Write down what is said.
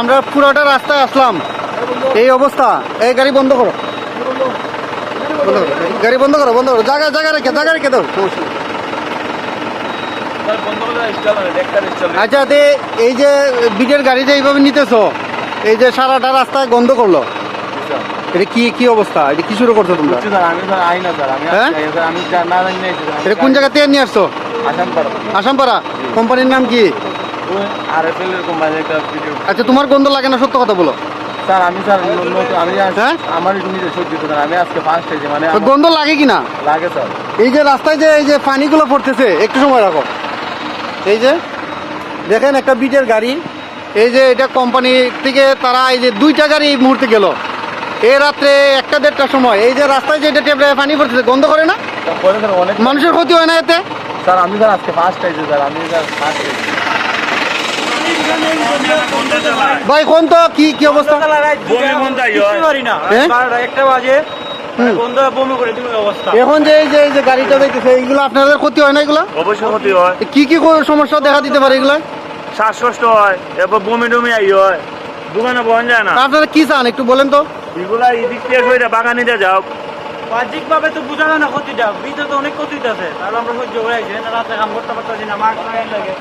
আমরা পুরোটা রাস্তায় আসলাম। এই অবস্থা। এই গাড়ি বন্ধ করো। গাড়ি বন্ধ করো বন্ধ করো। জায়গা জায়গা রেখে জায়গা রেখে দাও। আচ্ছা তে এই যে বিটের গাড়ি যে এইভাবে নিতেছো এই যে সারাটা রাস্তায় বন্ধ করল এটা কি কি অবস্থা? এটা কি শুরু করছ তোমরা? আমি হ্যাঁ? এটা কোন জায়গা থেকে নিয়ে আসছো? আসাম আসামপাড়া। কোম্পানির নাম কি? আর এফ এল এর কোম্পানি একটা ভিডিও আচ্ছা তোমার গন্ধ লাগে না সত্য কথা বলো। স্যার আমি স্যার আমি? আমার একটু নিজে সহ্য হতো আমি আজকে ফার্স্ট হয়েছি মানে গন্ধ লাগে কি না? লাগে স্যার। এই যে রাস্তায় যে এই যে পানিগুলো পড়তেছে একটু সময় রাখো। এই যে দেখেন একটা বিটের গাড়ি। এই যে এটা কোম্পানি থেকে তারা এই যে দুইটা গাড়ি এই মুহূর্তে গেল। এই রাত্রে একটা দেড়টার সময়। এই যে রাস্তায় যে এটা টেপে পানি পড়তেছে গন্ধ করে না? স্যার, স্যার মানুষের ক্ষতি হয় না এতে? স্যার আমি স্যার আজকে ফার্স্ট হয়েছি স্যার আমি স্যার ফার্স্ট হয়েছি ভাই কোন তো? কি কি অবস্থা? হ্যাঁ? একটা বাজে। বমি করে দিবে অবস্থা। এখন যে এই যে এই যে গাড়িটা দেখতেছে এইগুলো আপনাদের ক্ষতি হয় না এগুলো? অবশ্যই ক্ষতি হয়। কি কি সমস্যা দেখা দিতে পারে এগুলো? শ্বাসকষ্ট হয় এরপর বমি টমি আই হয়। দোকানে বহন যায় না। আপনারা কি চান একটু বলেন তো? এগুলা এদিক থেকে সইটা বাগানিতে যাও। বাহ্যিক ভাবে তো বোঝা যায় না ক্ষতিটা। ভিতরে তো অনেক ক্ষতি আছে। তাহলে আমরা সহ্য করে আছি রাতে কাম করতে পারতেছি না লাগাই লাগে।